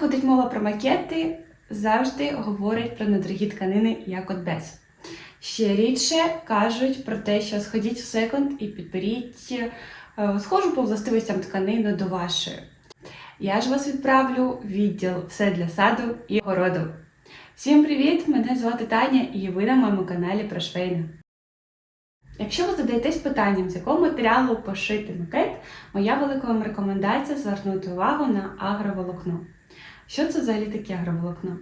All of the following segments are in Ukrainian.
заходить мова про макети, завжди говорять про недорогі тканини, як от без. Ще рідше кажуть про те, що сходіть в секонд і підберіть е, схожу по властивостям тканину до вашої. Я ж вас відправлю в відділ все для саду і городу. Всім привіт! Мене звати Таня і ви на моєму каналі про швейне. Якщо ви задаєтесь питанням, з якого матеріалу пошити макет, моя велика вам рекомендація звернути увагу на агроволокно. Що це взагалі таке агроволокно?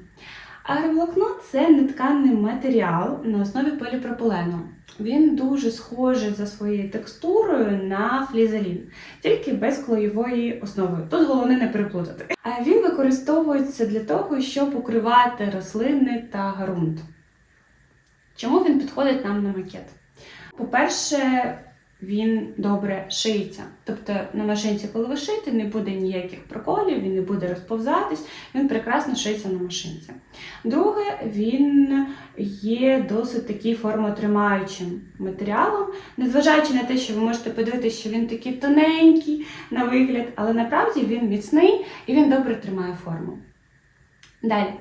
Агроволокно це нетканний матеріал на основі поліпропилену. Він дуже схожий за своєю текстурою на флізелін, тільки без клеєвої основи. Тут головне не переплутати. А він використовується для того, щоб укривати рослини та ґрунт. Чому він підходить нам на макет? По-перше, він добре шиється. Тобто на машинці, коли ви шиєте, не буде ніяких проколів, він не буде розповзатись, він прекрасно шиється на машинці. Друге, він є досить такий формотримаючим матеріалом, незважаючи на те, що ви можете подивитися, що він такий тоненький на вигляд, але насправді він міцний і він добре тримає форму. Далі.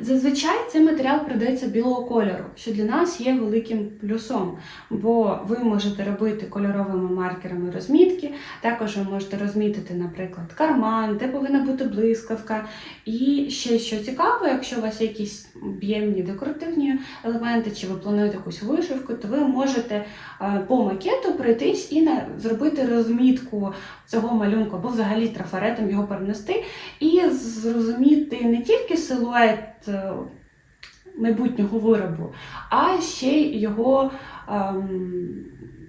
Зазвичай цей матеріал продається білого кольору, що для нас є великим плюсом, бо ви можете робити кольоровими маркерами розмітки, також ви можете розмітити, наприклад, карман, де повинна бути блискавка. І ще що цікаво, якщо у вас є якісь об'ємні декоративні елементи, чи ви плануєте якусь вишивку, то ви можете е, по макету пройтись і зробити розмітку цього малюнку, або взагалі трафаретом його перенести, і зрозуміти не тільки силует е, майбутнього виробу, а ще й його, ем,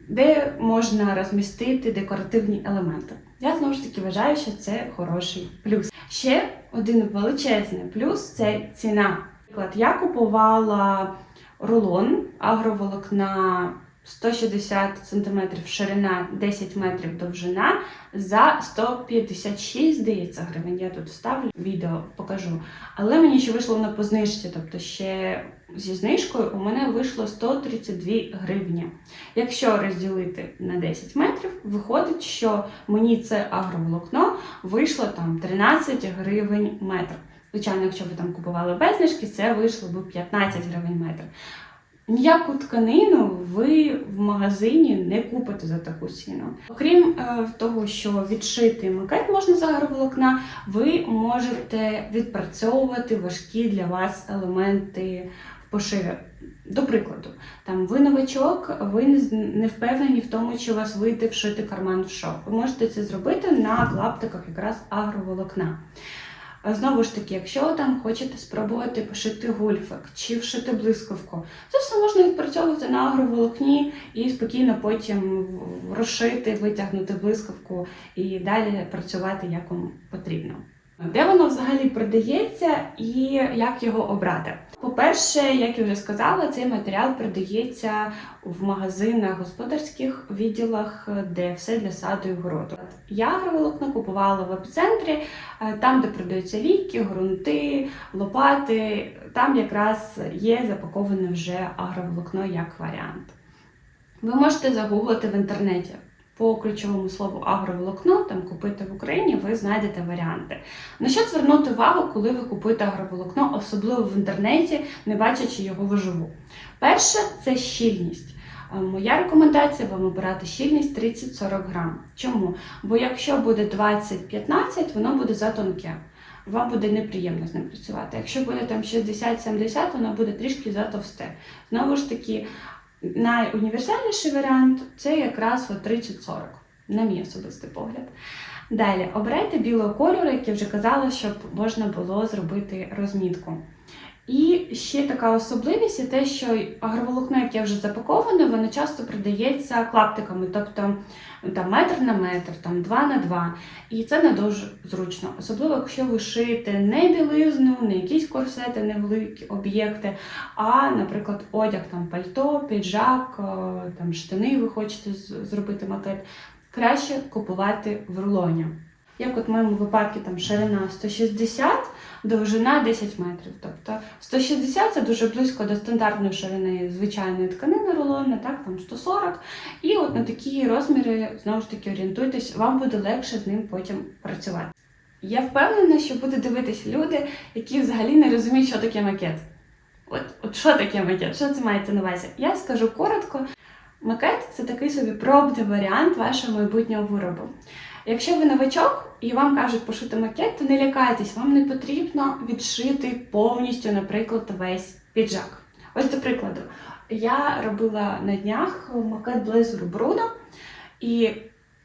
де можна розмістити декоративні елементи. Я знову ж таки вважаю, що це хороший плюс. Ще один величезний плюс це ціна. Наприклад, я купувала рулон агроволокна 160 см ширина, 10 метрів довжина за 156, здається, гривень. Я тут вставлю відео, покажу. Але мені ще вийшло на познижці, тобто ще зі знижкою у мене вийшло 132 гривні. Якщо розділити на 10 метрів, виходить, що мені це агроволокно вийшло там 13 гривень метр. Звичайно, якщо ви там купували без знижки, це вийшло б 15 гривень метр. Ніяку тканину ви в магазині не купите за таку ціну. Окрім е, того, що відшити макет можна з агроволокна, ви можете відпрацьовувати важкі для вас елементи в пошиві. До прикладу, там ви новачок, ви не впевнені в тому, чи у вас вийде вшити карман в шов. Ви можете це зробити на клаптиках якраз агроволокна. Знову ж таки, якщо там хочете спробувати пошити гульфик чи вшити блискавку, це все можна відпрацьовувати на агроволокні і спокійно потім розшити, витягнути блискавку і далі працювати як вам потрібно. Де воно взагалі продається і як його обрати? По-перше, як я вже сказала, цей матеріал продається в магазинах, господарських відділах, де все для саду і городу. Я агроволокно купувала в епіцентрі, е, там, де продаються ліки, ґрунти, лопати. Там якраз є запаковане вже агроволокно як варіант. Ви можете загуглити в інтернеті. По ключовому слову агроволокно, там купити в Україні, ви знайдете варіанти. На що звернути увагу, коли ви купуєте агроволокно, особливо в інтернеті, не бачачи його вживу? Перше це щільність. Е, Моя рекомендація вам обирати щільність 30-40 грам. Чому? Бо якщо буде 20-15, воно буде затонке. Вам буде неприємно з ним працювати. Якщо буде там 60-70, воно буде трішки затовсте. Знову ж таки, найуніверсальніший варіант це якраз от 30-40, на мій особистий погляд. Далі обирайте білого кольору, як я вже казала, щоб можна було зробити розмітку. І ще така особливість є те, що агроволокно, яке вже запаковане, воно часто продається клаптиками, тобто там метр на метр, там два на два. І це не дуже зручно, особливо якщо ви шиєте не білизну, не якісь корсети, не великі об'єкти, а, наприклад, одяг, там пальто, піджак, е, там штани, ви хочете зробити макет. Краще купувати в рулоні. Як от в моєму випадку там ширина 160, довжина 10 метрів. Тобто 160 це дуже близько до стандартної ширини звичайної тканини рулонна, так, там 140. І от на такі розміри, знову ж таки, орієнтуйтесь, вам буде легше з ним потім працювати. Я впевнена, що будуть дивитися люди, які взагалі не розуміють, що таке макет. От, от що таке макет? Що це мається на увазі? Я скажу коротко. Макет це такий собі пробний варіант вашого майбутнього виробу. Якщо ви новачок і вам кажуть пошити макет, то не лякайтесь, вам не потрібно відшити повністю, наприклад, весь піджак. Ось до прикладу, я робила на днях макет блейзеру Бруно, і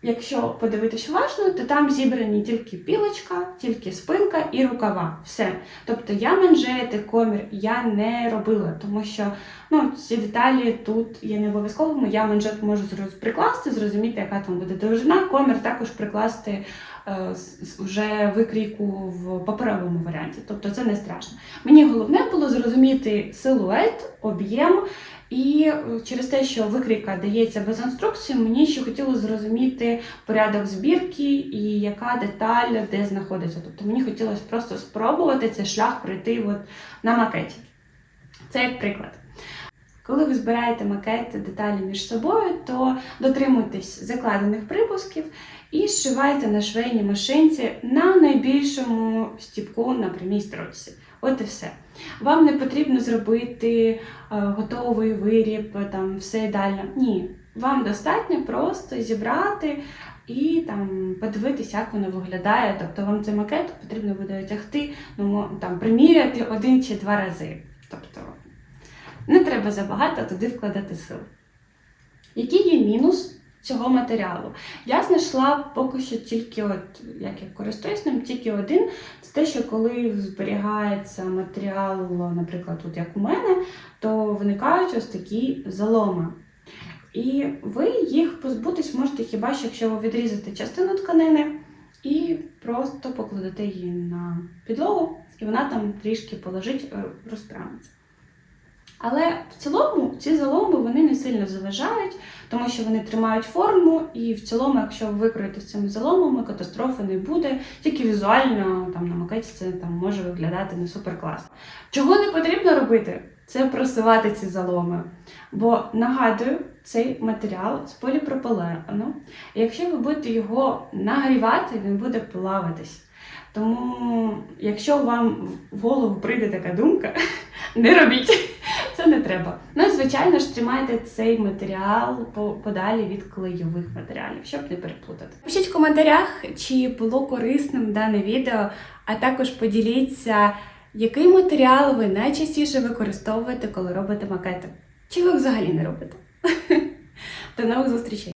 якщо подивитись уважно, то там зібрані тільки пілочка, тільки спинка і рукава. Все. Тобто я манжети, комір я не робила, тому що ну, ці деталі тут є не обов'язковими. Я манжет можу прикласти, зрозуміти, яка там буде довжина. Комір також прикласти вже викрійку в паперовому варіанті. Тобто це не страшно. Мені головне було зрозуміти силует, об'єм. І е, через те, що викрійка дається без інструкції, мені ще хотілося зрозуміти порядок збірки і яка деталь де знаходиться. Тобто мені хотілося просто спробувати цей шлях пройти от на макеті. Це як приклад. Коли ви збираєте макети деталі між собою, то дотримуйтесь закладених припусків і зшивайте на швейній машинці на найбільшому стіпку на прямій строчці. От і все. Вам не потрібно зробити е, готовий виріб, там все ідеально. Ні. Вам достатньо просто зібрати і там подивитися, як воно виглядає. Тобто вам цей макет потрібно буде одягти, ну там приміряти один чи два рази. Не треба забагато туди вкладати сил. Який є мінус цього матеріалу? Я знайшла поки що тільки, от як я користуюсь ним, тільки один. Це те, що коли зберігається матеріал, наприклад, от як у мене, то виникають ось такі заломи. І ви їх позбутись можете хіба що, якщо ви відрізати частину тканини і просто покладете її на підлогу, і вона там трішки полежить, е, розправиться. Але в цілому ці заломи вони не сильно заважають, тому що вони тримають форму, і в цілому, якщо ви викроєте з цими заломами, катастрофи не буде. Тільки візуально там на макеті це там може виглядати не супер класно. Чого не потрібно робити? Це просувати ці заломи. Бо нагадую, цей матеріал з поліпропилену. Якщо ви будете його нагрівати, він буде плаватись. Тому, якщо вам в голову прийде така думка, не робіть. Це не треба. Ну і звичайно ж тримайте цей матеріал подалі від клейових матеріалів, щоб не переплутати. Пишіть в коментарях, чи було корисним дане відео, а також поділіться, який матеріал ви найчастіше використовуєте, коли робите макети. Чи ви взагалі не робите? До нових зустрічей!